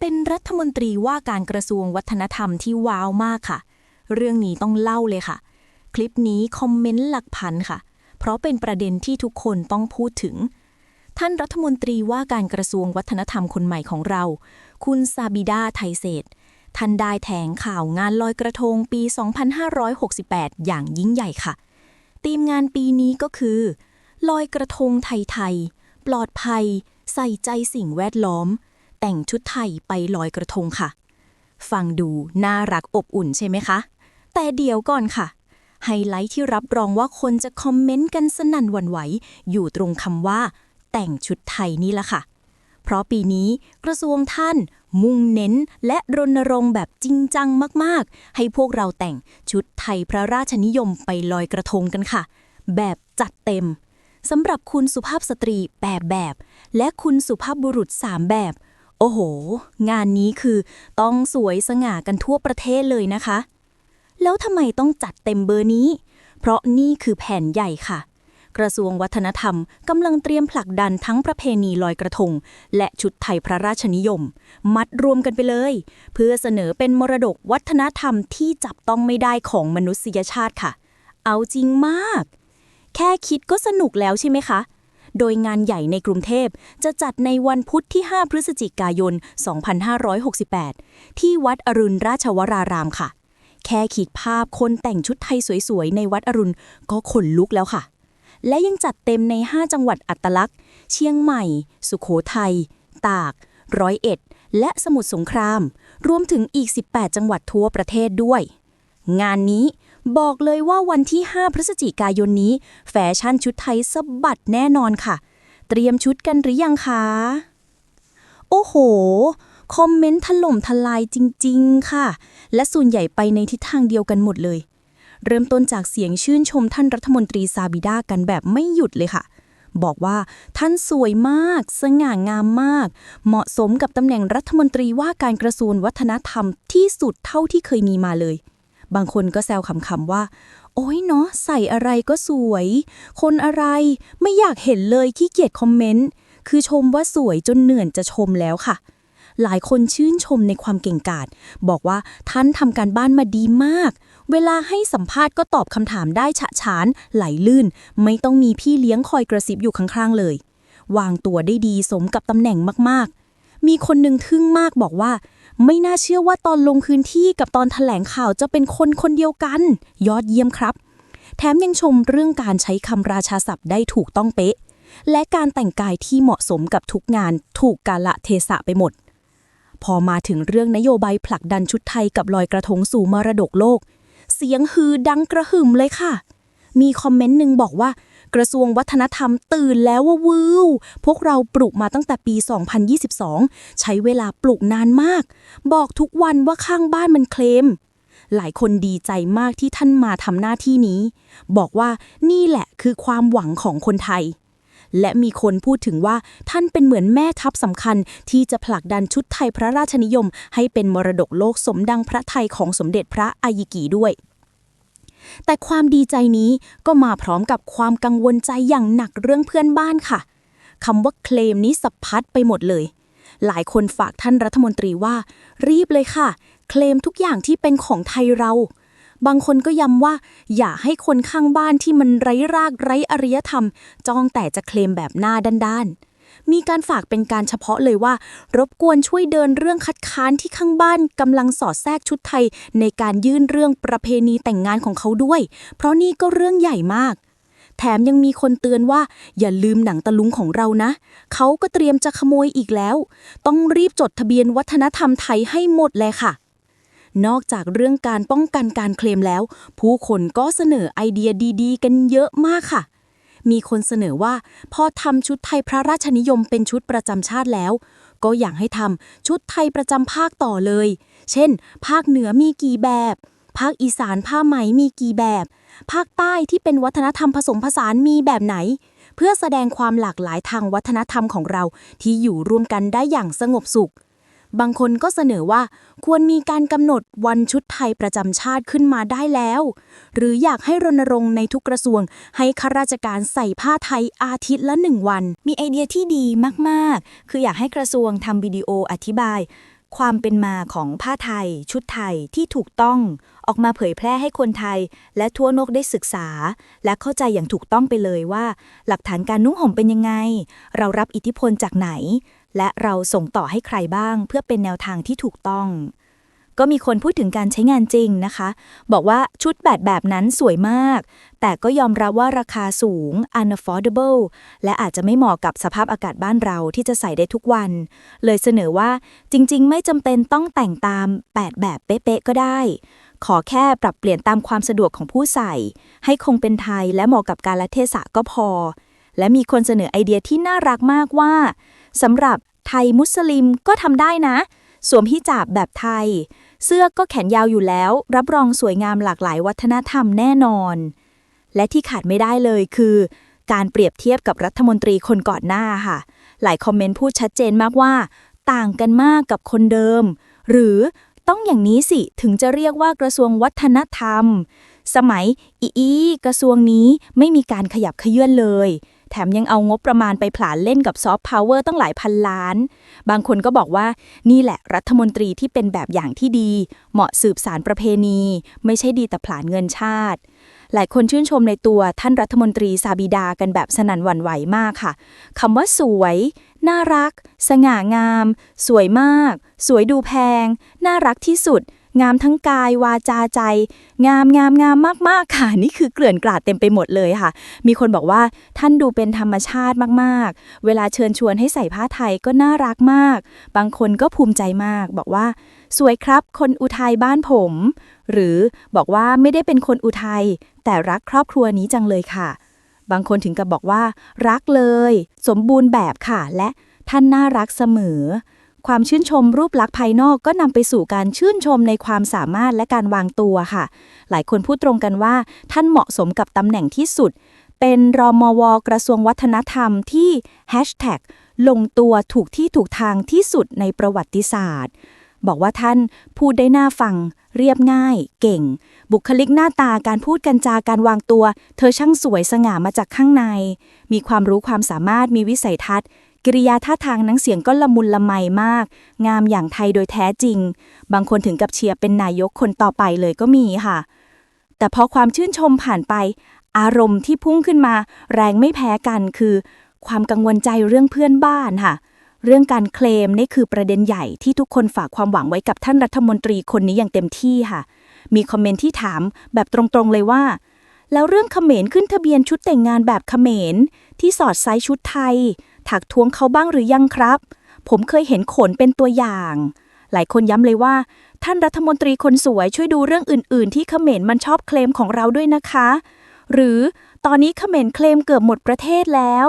เป็นรัฐมนตรีว่าการกระทรวงวัฒนธรรมที่ว้าวมากค่ะ เรื่องนี้ต้องเล่าเลยค่ะ คลิปนี้คอมเมนต์หลักพันค่ะ เพราะเป็นประเด็นที่ทุกคนต้องพูดถึง ท่านรัฐมนตรีว่าการกระทรวงวัฒนธรรมคนใหม่ของเรา คุณซาบิดาไทเศษท่านได้แถงข่าวงานลอยกระทงปี 2568 อย่างยิ่งใหญ่ค่ะธีมงานปีนี้ก็คือ ลอยกระทงไทย ๆ ปลอดภัย ใส่ใจสิ่งแวดล้อม แต่งชุดไทยไปลอยกระทงค่ะ ฟังดูน่ารักอบอุ่นใช่ไหมคะ แต่เดี๋ยวก่อนค่ะ ไฮไลท์ที่รับรองว่าคนจะคอมเมนต์กันสนั่นวันไหว อยู่ตรงคำว่า แต่งชุดไทยนี่ละค่ะ เพราะปีนี้กระทรวงท่าน มุ่งเน้นและรณรงค์แบบจริงจังมากๆ ให้พวกเราแต่งชุดไทยพระราชนิยมไปลอยกระทงกันค่ะ แบบจัดเต็มสำหรับคุณสุภาพสตรีแปดแบบ และคุณสุภาพบุรุษสามแบบ โอ้โห งานนี้คือต้องสวยสง่ากันทั่วประเทศเลยนะคะ แล้วทำไมต้องจัดเต็มเบอร์นี้ เพราะนี่คือแผนใหญ่ค่ะ กระทรวงวัฒนธรรมกำลังเตรียมผลักดันทั้งประเพณีลอยกระทง และชุดไทยพระราชนิยม มัดรวมกันไปเลย เพื่อเสนอเป็นมรดกวัฒนธรรมที่จับต้องไม่ได้ของมนุษยชาติค่ะ เอาจริงมาก แค่คิดก็สนุกแล้วใช่ไหมคะ โดยงานใหญ่ในกรุงเทพจะจัดในวันพุธที่ 5 พฤศจิกายน 2568 ที่วัดอรุณราชวรารามค่ะ แค่คิดภาพคนแต่งชุดไทยสวยๆ ในวัดอรุณก็ขนลุกแล้วค่ะ และยังจัดเต็มใน 5 จังหวัดอัตลักษณ์ เชียงใหม่ สุโขทัย ตาก ร้อยเอ็ด และสมุทรสงคราม รวมถึงอีก 18 จังหวัดทั่วประเทศด้วย งานนี้ บอกเลยว่าวันที่ 5 พฤศจิกายนนี้ แฟชั่นชุดไทยสะบัดแน่นอนค่ะ เตรียมชุดกันหรือยังคะ โอ้โห คอมเมนต์ถล่มทลายจริง ๆ ค่ะ และส่วนใหญ่ไปในทิศทางเดียวกันหมดเลย เริ่มต้นจากเสียงชื่นชมท่านรัฐมนตรีซาบิดากันแบบไม่หยุดเลยค่ะ บอกว่าท่านสวยมาก สง่างามมาก เหมาะสมกับตำแหน่งรัฐมนตรีว่าการกระทรวงวัฒนธรรมที่สุดเท่าที่เคยมีมาเลย บางคนก็แซวขำๆว่า โอ้ยเนาะใส่อะไรก็สวย คนอะไรไม่อยากเห็นเลยขี้เกียจคอมเมนต์ คือชมว่าสวยจนเหนื่อยจะชมแล้วค่ะ หลายคนชื่นชมในความเก่งกาจบอกว่าท่านทำการบ้านมาดีมาก เวลาให้สัมภาษณ์ก็ตอบคำถามได้ฉะฉาน ไหลลื่น ไม่ต้องมีพี่เลี้ยงคอยกระซิบอยู่ข้างๆเลย วางตัวได้ดีสมกับตำแหน่งมากๆ มีคนหนึ่งทึ่งมากบอกว่า ไม่น่าเชื่อว่าตอนลงพื้นที่กับตอนแถลงข่าวจะเป็นคนคนเดียวกัน ยอดเยี่ยมครับ แถมยังชมเรื่องการใช้คำราชาศัพท์ได้ถูกต้องเป๊ะ และการแต่งกายที่เหมาะสมกับทุกงานถูกกาละเทศะไปหมด พอมาถึงเรื่องนโยบายผลักดันชุดไทยกับลอยกระทงสู่มรดกโลก เสียงฮือดังกระหึ่มเลยค่ะ มีคอมเมนต์หนึ่งบอกว่า กระทรวงวัฒนธรรมตื่นแล้วว่าวืวพวกเราปลุกมาตั้งแต่ปี 2022 ใช้เวลาปลุกนานมาก บอกทุกวันว่าข้างบ้านมันเคลม หลายคนดีใจมากที่ท่านมาทำหน้าที่นี้ บอกว่านี่แหละคือความหวังของคนไทย และมีคนพูดถึงว่าท่านเป็นเหมือนแม่ทัพสำคัญที่จะผลักดันชุดไทยพระราชนิยม ให้เป็นมรดกโลกสมดังพระไทยของสมเด็จพระอายิกีด้วย แต่ความดีใจนี้ก็มาพร้อมกับความกังวลใจอย่างหนักเรื่องเพื่อนบ้านค่ะคำว่าเคลมนี้สับพัดไปหมดเลย หลายคนฝากท่านรัฐมนตรีว่า รีบเลยค่ะ เคลมทุกอย่างที่เป็นของไทยเรา บางคนก็ย้ำว่า อย่าให้คนข้างบ้านที่มันไร้รากไร้อารยธรรม จ้องแต่จะเคลมแบบหน้าด้านๆ มีการฝากเป็นการเฉพาะเลยว่า รบกวนช่วยเดินเรื่องคัดค้านที่ข้างบ้านกำลังสอดแทรกชุดไทย ในการยื่นเรื่องประเพณีแต่งงานของเขาด้วย เพราะนี่ก็เรื่องใหญ่มากแถมยังมีคนเตือนว่า อย่าลืมหนังตะลุงของเรานะ เขาก็เตรียมจะขโมยอีกแล้ว ต้องรีบจดทะเบียนวัฒนธรรมไทยให้หมดเลยค่ะ นอกจากเรื่องการป้องกันการเคลมแล้ว ผู้คนก็เสนอไอเดียดี ๆ กันเยอะมากค่ะ มีคนเสนอว่า พอทำชุดไทยพระราชนิยมเป็นชุดประจำชาติแล้ว ก็อยากให้ทำชุดไทยประจำภาคต่อเลย เช่น ภาคเหนือมีกี่แบบ ภาคอีสานผ้าไหมมีกี่แบบ ภาคใต้ที่เป็นวัฒนธรรมผสมผสานมีแบบไหน เพื่อแสดงความหลากหลายทางวัฒนธรรมของเราที่อยู่ร่วมกันได้อย่างสงบสุข บางคนก็เสนอว่าควรมีการกำหนดวันชุดไทยประจำชาติขึ้นมาได้แล้ว หรืออยากให้รณรงค์ในทุกกระทรวง ให้ข้าราชการใส่ผ้าไทยอาทิตย์ละหนึ่งวัน มีไอเดียที่ดีมาก ๆ คืออยากให้กระทรวงทำวิดีโออธิบาย ความเป็นมาของผ้าไทย ชุดไทยที่ถูกต้อง ออกมาเผยแพร่ให้คนไทย และทั่วโลกได้ศึกษา และเข้าใจอย่างถูกต้องไปเลยว่า หลักฐานการนุ่งห่มเป็นยังไง เรารับอิทธิพลจากไหน และเราส่งต่อให้ใครบ้าง เพื่อเป็นแนวทางที่ถูกต้อง ก็มีคนพูดถึงการใช้งานจริงนะคะ บอกว่าชุดแบบแบบนั้นสวยมาก แต่ก็ยอมรับว่าราคาสูง unaffordable และอาจจะไม่เหมาะกับสภาพอากาศบ้านเราที่จะใส่ได้ทุกวัน เลยเสนอว่าจริง ๆ ไม่จำเป็นต้องแต่งตาม8แบบเป๊ะๆก็ได้ขอแค่ปรับเปลี่ยนตามความสะดวกของผู้ใส่ ให้คงเป็นไทยและเหมาะกับกาลเทศะก็พอ และมีคนเสนอไอเดียที่น่ารักมากว่าสำหรับไทยมุสลิมก็ทำได้นะ สวมฮิญาบแบบไทย เสื้อก็แขนยาวอยู่แล้ว รับรองสวยงามหลากหลายวัฒนธรรมแน่นอน และที่ขาดไม่ได้เลยคือ การเปรียบเทียบกับรัฐมนตรีคนก่อนหน้าค่ะ หลายคอมเมนต์พูดชัดเจนมากว่า ต่างกันมากกับคนเดิม หรือต้องอย่างนี้สิถึงจะเรียกว่ากระทรวงวัฒนธรรม สมัยอีอีกระทรวงนี้ไม่มีการขยับเขยื่อนเลย แถมยังเอางบประมาณไปผลาญเล่นกับซอฟต์พาวเวอร์ตั้งหลายพันล้าน บางคนก็บอกว่านี่แหละรัฐมนตรีที่เป็นแบบอย่างที่ดี เหมาะสืบสารประเพณี ไม่ใช่ดีแต่ผลาญเงินชาติ หลายคนชื่นชมในตัวท่านรัฐมนตรีซาบิดากันแบบสนั่นหวั่นไหวมากค่ะคำว่าสวย น่ารัก สง่างาม สวยมาก สวยดูแพง น่ารักที่สุด งามทั้งกายวาจาใจ งามงามงามมากๆค่ะ นี่คือเกลื่อนกลาดเต็มไปหมดเลยค่ะ มีคนบอกว่าท่านดูเป็นธรรมชาติมากๆ เวลาเชิญชวนให้ใส่ผ้าไทยก็น่ารักมาก บางคนก็ภูมิใจมาก บอกว่า สวยครับ คนอุทัยบ้านผม หรือบอกว่าไม่ได้เป็นคนอุทัยแต่รักครอบครัวนี้จังเลยค่ะ บางคนถึงกับบอกว่า รักเลย สมบูรณ์แบบค่ะและท่านน่ารักเสมอ ความชื่นชมรูปลักษณ์ภายนอกก็นำไปสู่การชื่นชมในความสามารถและการวางตัวค่ะ หลายคนพูดตรงกันว่า ท่านเหมาะสมกับตำแหน่งที่สุด เป็นรมวกระทรวงวัฒนธรรมที่แฮชแท็กลงตัวถูกที่ถูกทางที่สุดในประวัติศาสตร์ บอกว่าท่านพูดได้น่าฟัง เรียบง่าย เก่ง บุคลิกหน้าตาการพูดกันจาการวางตัว เธอช่างสวยสง่ามาจากข้างใน มีความรู้ความสามารถมีวิสัยทัศน์ กิริยาท่าทางนังเสียงก็ละมุนละไมมาก งามอย่างไทยโดยแท้จริง บางคนถึงกับเชียร์เป็นนายกคนต่อไปเลยก็มีค่ะ แต่พอความชื่นชมผ่านไป อารมณ์ที่พุ่งขึ้นมา แรงไม่แพ้กันคือ ความกังวลใจเรื่องเพื่อนบ้านค่ะ เรื่องการเคลมนี่คือประเด็นใหญ่ที่ทุกคนฝากความหวังไว้กับท่านรัฐมนตรีคนนี้อย่างเต็มที่ค่ะ มีคอมเมนต์ที่ถามแบบตรงๆเลยว่าแล้วเรื่องเขมรขึ้นทะเบียนชุดแต่งงานแบบเขมรที่สอดไซส์ชุดไทย ถักทวงเขาบ้างหรือยังครับ ผมเคยเห็นขนเป็นตัวอย่าง หลายคนย้ำเลยว่า ท่านรัฐมนตรีคนสวยช่วยดูเรื่องอื่น ๆ ที่เขมรมันชอบเคลมของเราด้วยนะคะ หรือตอนนี้เขมรเคลมเกือบหมดประเทศแล้ว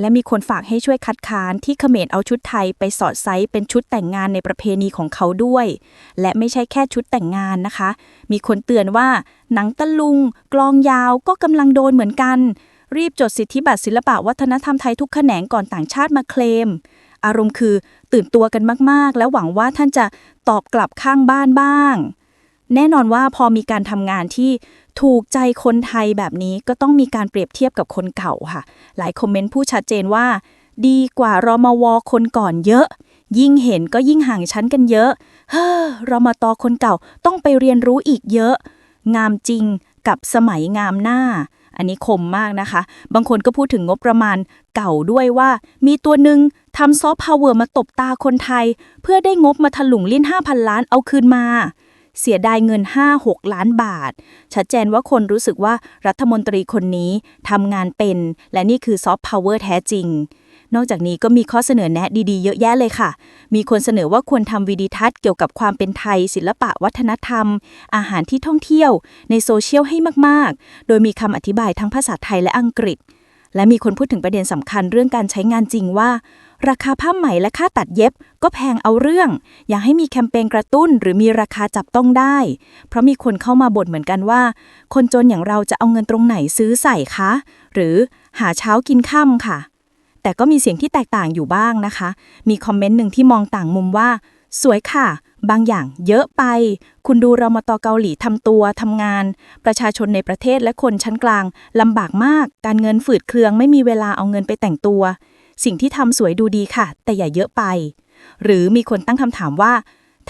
และมีคนฝากให้ช่วยคัดค้านที่เขมรเอาชุดไทยไปสอดไซส์เป็นชุดแต่งงานในประเพณีของเขาด้วย และไม่ใช่แค่ชุดแต่งงานนะคะ มีคนเตือนว่าหนังตะลุง กลองยาวก็กำลังโดนเหมือนกัน รีบจดสิทธิบัตรศิลปะวัฒนธรรมไทยทุกแขนงก่อนต่างชาติมาเคลม อารมณ์คือตื่นตัวกันมากๆ แล้วหวังว่าท่านจะตอบกลับข้างบ้านบ้าง แน่นอนว่าพอมีการทำงานที่ถูกใจคนไทยแบบนี้ก็ต้องมีการเปรียบเทียบกับคนเก่าค่ะ หลายคอมเมนต์พูดชัดเจนว่า ดีกว่ารมวอคนก่อนเยอะ ยิ่งเห็นก็ยิ่งห่างชั้นกันเยอะ เฮ้อรมตอคนเก่าต้องไปเรียนรู้อีกเยอะ งามจริงกับสมัยงามหน้า อันนี้คมมากนะคะ บางคนก็พูดถึงงบประมาณเก่าด้วยว่า มีตัวหนึ่งทำซอฟต์พาวเวอร์มาตบตาคนไทย เพื่อได้งบมาถลุงลิ้น 5,000 ล้านเอาคืนมา เสียดายเงิน 5-6 ล้านบาท ชัดเจนว่าคนรู้สึกว่ารัฐมนตรีคนนี้ทำงานเป็น และนี่คือซอฟต์พาวเวอร์แท้จริง นอกจากนี้ก็มีข้อเสนอแนะดีๆ เยอะแยะเลยค่ะ มีคนเสนอว่าควรทำวิดีทัศน์เกี่ยวกับความเป็นไทย ศิลปะวัฒนธรรม อาหารที่ท่องเที่ยว ในโซเชียลให้มากๆ โดยมีคำอธิบายทั้งภาษาไทยและอังกฤษ และมีคนพูดถึงประเด็นสำคัญเรื่องการใช้งานจริงว่า ราคาผ้าไหมและค่าตัดเย็บ ก็แพงเอาเรื่อง อยากให้มีแคมเปญกระตุ้น หรือมีราคาจับต้องได้ เพราะมีคนเข้ามาบ่นเหมือนกันว่า คนจนอย่างเราจะเอาเงินตรงไหนซื้อใส่คะ หรือหาเช้ากินค่ำค่ะ แต่ก็มีเสียงที่แตกต่างอยู่บ้างนะคะ มีคอมเมนต์หนึ่งที่มองต่างมุมว่า สวยค่ะ บางอย่างเยอะไป คุณดูรมตเกาหลีทำตัวทำงาน ประชาชนในประเทศและคนชั้นกลางลำบากมาก การเงินฝืดเคืองไม่มีเวลาเอาเงินไปแต่งตัว สิ่งที่ทำสวยดูดีค่ะ แต่อย่าเยอะไป หรือมีคนตั้งคำถามว่า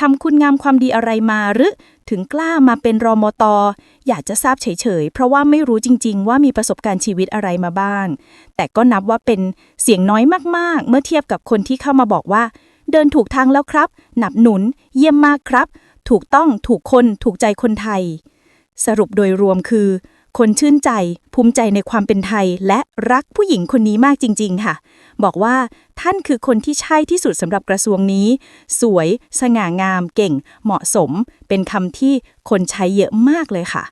ทำคุณงามความดีอะไรมาหรือถึงกล้ามาเป็นรอมตอยากจะทราบเฉยๆ เพราะว่าไม่รู้จริงๆ ว่ามีประสบการณ์ชีวิตอะไรมาบ้าง แต่ก็นับว่าเป็นเสียงน้อยมากๆ เมื่อเทียบกับคนที่เข้ามาบอกว่า เดินถูกทางแล้วครับ หนับหนุน เยี่ยมมากครับ ถูกต้องถูกคนถูกใจคนไทย สรุปโดยรวมคือ คนชื่นใจ ภูมิใจในความเป็นไทย และรักผู้หญิงคนนี้มากจริง ๆ ค่ะ บอกว่าท่านคือคนที่ใช่ที่สุดสำหรับกระทรวงนี้ สวย สง่างาม เก่ง เหมาะสม เป็นคำที่คนใช้เยอะมากเลยค่ะ